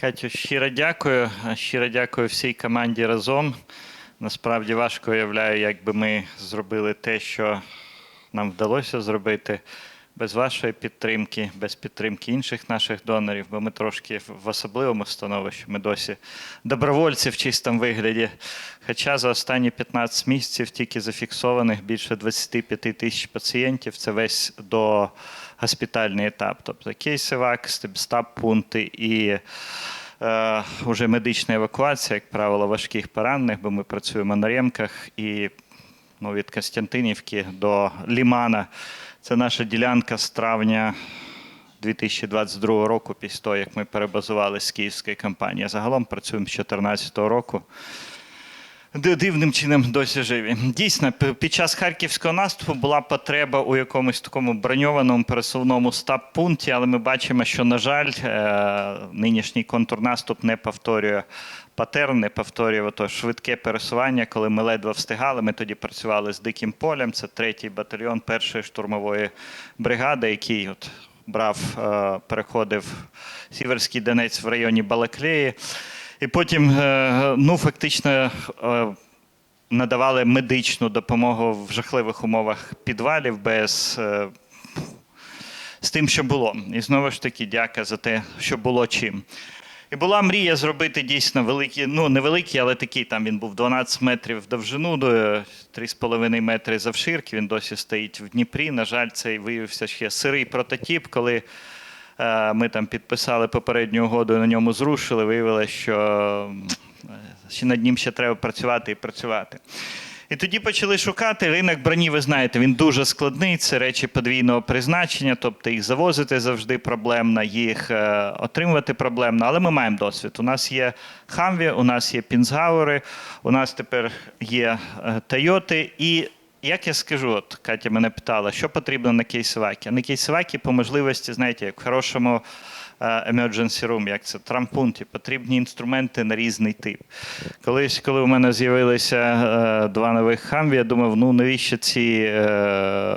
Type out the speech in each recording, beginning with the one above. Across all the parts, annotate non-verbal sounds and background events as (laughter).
Катю, щиро дякую. Щиро дякую всій команді разом. Насправді важко уявляю, як би ми зробили те, що нам вдалося зробити без вашої підтримки, без підтримки інших наших донорів, бо ми трошки в особливому становищі. Ми досі добровольці в чистому вигляді. Хоча за останні 15 місяців тільки зафіксованих більше 25 тисяч пацієнтів. Це весь до госпітальний етап. Тобто кейсивак, стаб-пункти і е, уже медична евакуація, як правило, важких поранених, бо ми працюємо на ремках і ну, від Костянтинівки до Лімана. Це наша ділянка з травня 2022 року, після того, як ми перебазували з київської компанії. Загалом працюємо з 2014 року. Ди- Дивним чином досі живі. Дійсно, під час харківського наступу була потреба у якомусь такому броньованому пересувному стаб-пункті, але ми бачимо, що, на жаль, е, нинішній контрнаступ не повторює патерн, не повторює то швидке пересування, коли ми ледве встигали. Ми тоді працювали з диким полем. Це третій батальйон першої штурмової бригади, який от брав, е, переходив Сіверський Донець в районі Балаклеї. І потім, е, ну, фактично, е, надавали медичну допомогу в жахливих умовах підвалів без. е, З тим, що було. І знову ж таки, дяка за те, що було чим. І була мрія зробити дійсно великий, ну не великий, але такий там він був 12 метрів в довжину, до 3,5 метри завширки. Він досі стоїть в Дніпрі. На жаль, цей виявився ще сирий прототип, коли Ми там підписали попередню угоду, на ньому зрушили. Виявилося, що ще над ним ще треба працювати і працювати. І тоді почали шукати. Ринок броні, ви знаєте, він дуже складний. Це речі подвійного призначення, тобто їх завозити завжди проблемно, їх е, отримувати проблемно. Але ми маємо досвід. У нас є Хамві, у нас є Пінзгауери, у нас тепер є е, Тойоти. І як я скажу, от Катя мене питала, що потрібно на кейсивакі? А на кейсивакі по можливості, знаєте, як в хорошому е, emergency room, як це трампунті, потрібні інструменти на різний тип. Колись, коли у мене з'явилися е, два нових хамві, я думав, ну навіщо ці е,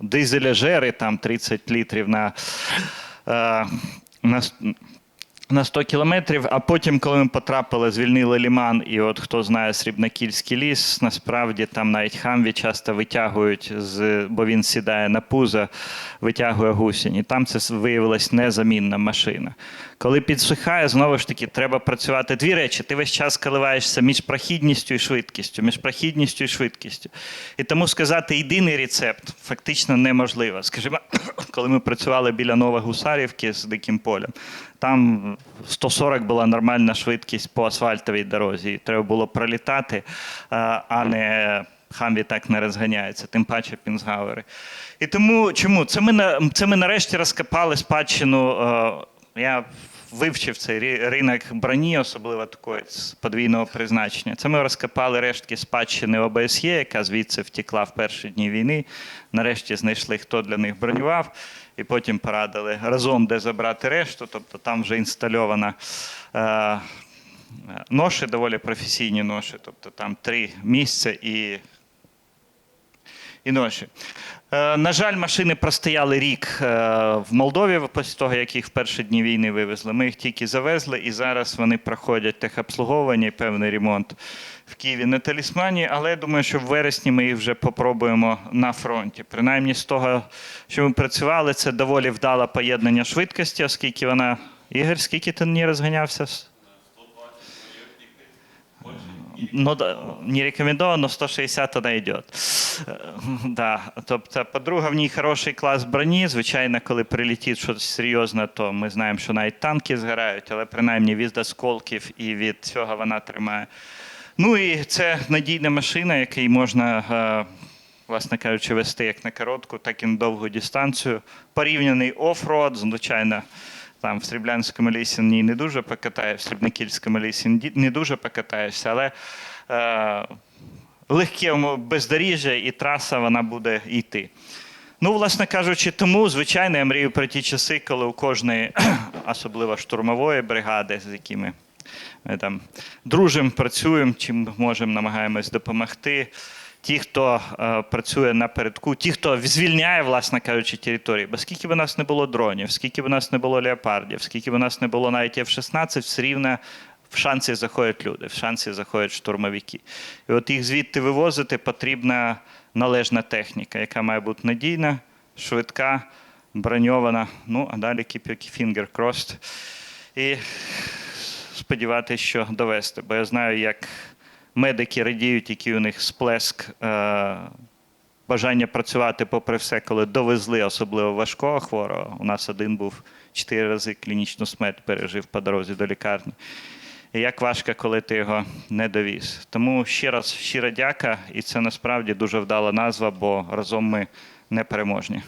дизеляжери, там 30 літрів на. На на 100 кілометрів, а потім, коли ми потрапили, звільнили ліман, і от хто знає Срібнокільський ліс, насправді там навіть хамві часто витягують, з, бо він сідає на пузо, витягує гусінь. І там це виявилась незамінна машина. Коли підсихає, знову ж таки, треба працювати дві речі. Ти весь час коливаєшся між прохідністю і швидкістю, між прохідністю і швидкістю. І тому сказати єдиний рецепт фактично неможливо. Скажімо, (coughs) коли ми працювали біля Новогусарівки з диким полем, там 140 була нормальна швидкість по асфальтовій дорозі. Треба було пролітати, а а не хамві так не розганяється, тим паче пінзгауери. І тому чому? Це ми, це ми нарешті розкопали спадщину. е, Я вивчив цей ринок броні, особливо такої з подвійного призначення. Це ми розкопали рештки спадщини ОБСЄ, яка звідси втекла в перші дні війни. Нарешті знайшли, хто для них бронював, і потім порадили разом, де забрати решту. Тобто там вже інстальована. Е, Ноші доволі професійні ноші, тобто там три місця і і ноші. Е, на жаль, машини простояли рік е, в Молдові після того, як їх в перші дні війни вивезли. Ми їх тільки завезли, і зараз вони проходять техобслуговування і певний ремонт в Києві на талісмані. Але я думаю, що в вересні ми їх вже попробуємо на фронті. Принаймні з того, що ми працювали, це доволі вдале поєднання швидкості, оскільки вона. Ігор, скільки ти не розганявся? Ну, не рекомендовано, 160 она идет. Е, Да. Тобто, по-друге, в ній хороший клас броні. Звичайно, коли прилетить щось серйозне, то ми знаємо, що навіть танки згорають, але принаймні від осколків і від цього вона тримає. Ну і це надійна машина, який можна, е, власне кажучи, вести як на коротку, так і на довгу дистанцію. Порівняний оффроад, звичайно. Там в Сріблянському лісі ні не дуже покатаєшся, в Срібнокільському лісі не дуже покатаєшся, але е, легке бездоріжжя і траса вона буде йти. Ну, власне кажучи, тому, звичайно, я мрію про ті часи, коли у кожної, (clears throat) особливо штурмової бригади, з якими ми там дружимо, працюємо, чим можемо, намагаємось допомогти. Ті, хто е, працює напередку, ті, хто звільняє, власне кажучи, території. Бо скільки б у нас не було дронів, скільки б у нас не було леопардів, скільки б у нас не було навіть F-16, все рівно в шанси заходять люди, в шанси заходять штурмовики. І от їх звідти вивозити потрібна належна техніка, яка має бути надійна, швидка, броньована. Ну, а далі finger crossed. І сподіватися, що довести. Бо я знаю, як медики радіють, який у них сплеск е- бажання працювати попри все, коли довезли особливо важкого хворого. У нас один був чотири рази клінічну смерть пережив по дорозі до лікарні. І як важко, коли ти його не довіз. Тому ще раз щира дяка, і це насправді дуже вдала назва, бо разом ми непереможні.